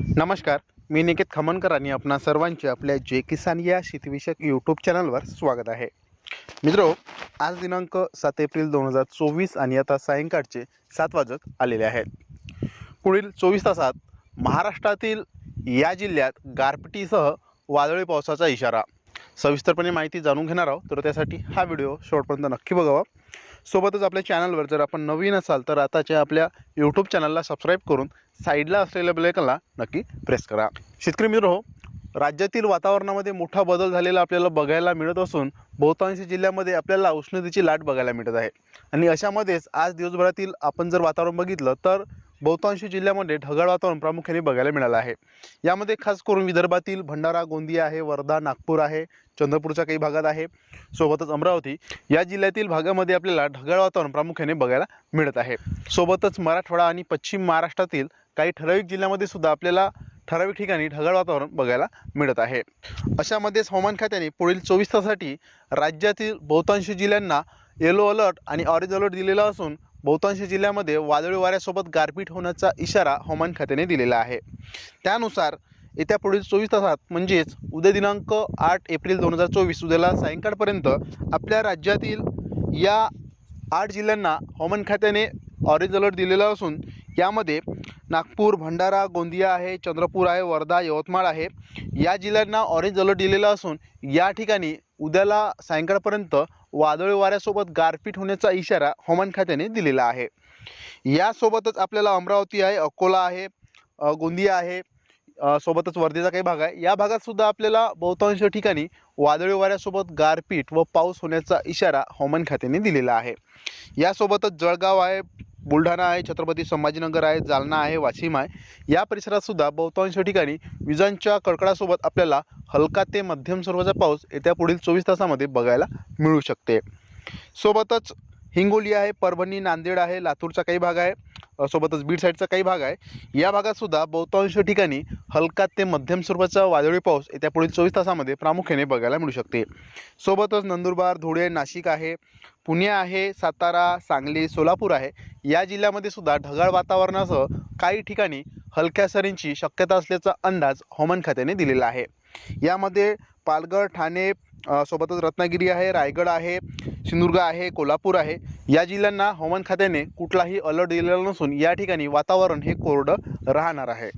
नमस्कार मी निकेत खमनकर आणि आपणा सर्वांचे आपल्या जे किसान या शेतीविषयक यूट्यूब चॅनलवर स्वागत आहे. मित्रो आज दिनांक सात एप्रिल दोन हजार चोवीस आणि आता सायंकाळचे सात वाजत आलेले आहेत. पुढील चोवीस तासात महाराष्ट्रातील या जिल्ह्यात गारपिटीसह वादळी पावसाचा इशारा. सविस्तरपणे माहिती जाणून घेणार आहोत तर त्यासाठी हा व्हिडिओ शेवटपर्यंत नक्की बघावा. सोबतच आपल्या चॅनलवर जर आपण नवीन असाल तर आताच्या आपल्या यूट्यूब चॅनलला सबस्क्राईब करून साईडला असलेल्या ब्लेकला नक्की प्रेस करा. शेतकरी मित्र हो राज्यातील वातावरणामध्ये मोठा बदल झालेला आपल्याला बघायला मिळत असून बहुतांश जिल्ह्यामध्ये आपल्याला उष्णतेची लाट बघायला मिळत आहे. आणि अशामध्येच आज दिवसभरातील आपण जर वातावरण बघितलं तर बहुतांश जिल्ह्यामध्ये ढगाळ वातावरण प्रामुख्याने बघायला मिळालं आहे. यामध्ये खास करून विदर्भातील भंडारा गोंदिया आहे वर्धा नागपूर आहे चंद्रपूरच्या काही भागात आहे सोबतच अमरावती. या जिल्ह्यातील भागामध्ये आपल्याला ढगाळ वातावरण प्रामुख्याने बघायला मिळत आहे. सोबतच मराठवाडा आणि पश्चिम महाराष्ट्रातील काही ठराविक जिल्ह्यामध्ये सुद्धा आपल्याला ठराविक ठिकाणी ढगाळ वातावरण बघायला मिळत आहे. अशामध्येच हवामान खात्याने पुढील चोवीस तासासाठी राज्यातील बहुतांश जिल्ह्यांना येलो अलर्ट आणि ऑरेंज अलर्ट दिलेला असून बहुतांश जिल्ह्यामध्ये वादळी वाऱ्यासोबत गारपीट होण्याचा इशारा हवामान खात्याने दिलेला आहे. त्यानुसार येत्या पुढील चोवीस तासात म्हणजेच उद्या दिनांक आठ एप्रिल दोन हजार चोवीस उद्याला सायंकाळपर्यंत आपल्या राज्यातील या आठ जिल्ह्यांना हवामान खात्याने ऑरेंज अलर्ट दिलेला असून यामध्ये नागपूर भंडारा गोंदिया आहे चंद्रपूर आहे वर्धा यवतमाळ आहे. या जिल्ह्यांना ऑरेंज अलर्ट दिलेला असून या ठिकाणी उद्याला सायंकाळपर्यंत वादळी वाऱ्यासोबत गारपीट होण्याचा इशारा हवामान खात्याने दिलेला आहे. यासोबतच आपल्याला अमरावती आहे अकोला आहे गोंदिया आहे सोबतच वर्धेचा काही भाग आहे. या भागात सुद्धा आपल्याला बहुतांश ठिकाणी वादळी वाऱ्यासोबत गारपीट व पाऊस होण्याचा इशारा हवामान खात्याने दिलेला आहे. यासोबतच जळगाव आहे बुलढाणा आहे छत्रपती संभाजीनगर आहे जालना आहे वाशिम आहे. या परिसरात सुद्धा बहुतांश ठिकाणी विजांच्या कडकडासोबत आपल्याला हलका ते मध्यम स्वरूपाचा पाऊस येत्या पुढील चोवीस तासामध्ये बघायला मिळू शकते. सोबतच हिंगोली आहे परभणी नांदेड आहे लातूरचा काही भाग आहे. सोबतच बीड साईडचा काही भाग आहे. या भागात सुद्धा बहुतांश ठिकाणी हलका ते मध्यम स्वरूपाचा वादळी पाऊस येत्या पुढील चोवीस तासामध्ये प्रामुख्याने बघायला मिळू शकते. सोबतच नंदुरबार धुळे नाशिक आहे पुणे आहे सातारा सांगली सोलापूर आहे. या जिल्ह्यामध्ये सुद्धा ढगाळ वातावरणासह काही ठिकाणी हलक्या सरींची शक्यता असल्याचा अंदाज हवामान खात्याने दिलेला आहे. यामध्ये पालघर ठाणे सोबतच रत्नागिरी आहे रायगड आहे सिंधुदुर्ग आहे कोल्हापूर आहे. या जिल्ह्यांना हवामान खात्याने कुठलाही अलर्ट दिलेला नसून या ठिकाणी वातावरण हे कोरडं राहणार आहे.